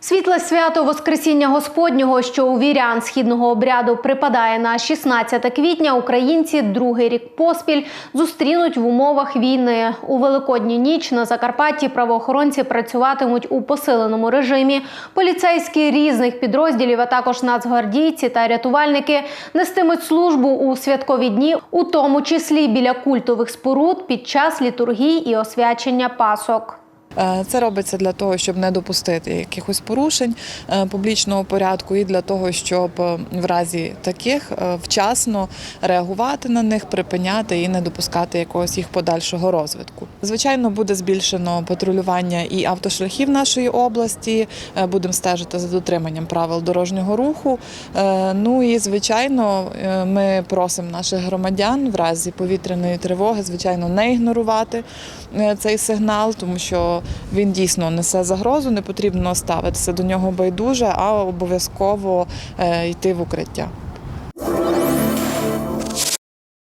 Світле свято Воскресіння Господнього, що у вірян східного обряду припадає на 16 квітня, українці другий рік поспіль зустрінуть в умовах війни. У Великодню ніч на Закарпатті правоохоронці працюватимуть у посиленому режимі. Поліцейські різних підрозділів, а також нацгвардійці та рятувальники нестимуть службу у святкові дні, у тому числі біля культових споруд під час літургій і освячення пасок. Е, Це робиться для того, щоб не допустити якихось порушень е, публічного порядку, і для того, щоб е, в разі таких вчасно реагувати на них, припиняти і не допускати якогось їх подальшого розвитку. Звичайно, буде збільшено патрулювання і автошляхів нашої області. Будемо стежити за дотриманням правил дорожнього руху. Ну і звичайно, ми просимо наших громадян в разі повітряної тривоги, звичайно, не ігнорувати цей сигнал, тому що він дійсно несе загрозу. Не потрібно ставитися до нього байдуже, а обов'язково е, йти в укриття.